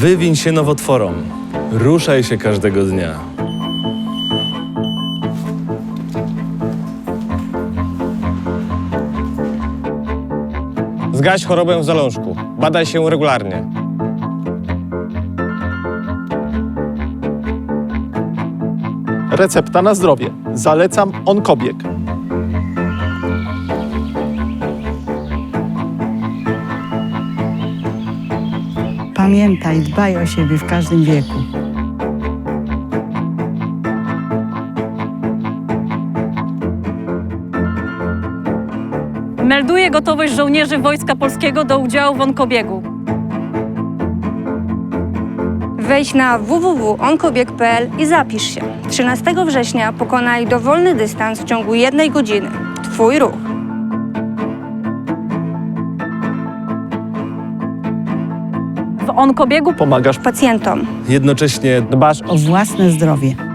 Wywiń się nowotworom. Ruszaj się każdego dnia. Zgaś chorobę w zalążku. Badaj się regularnie. Recepta na zdrowie. Zalecam onkobieg. Pamiętaj, dbaj o siebie w każdym wieku. Melduję gotowość żołnierzy Wojska Polskiego do udziału w onkobiegu. Wejdź na www.onkobieg.pl i zapisz się. 13 września pokonaj dowolny dystans w ciągu jednej godziny. Twój ruch. W onkobiegu Pomagasz Pacjentom. Jednocześnie Dbasz o O własne zdrowie.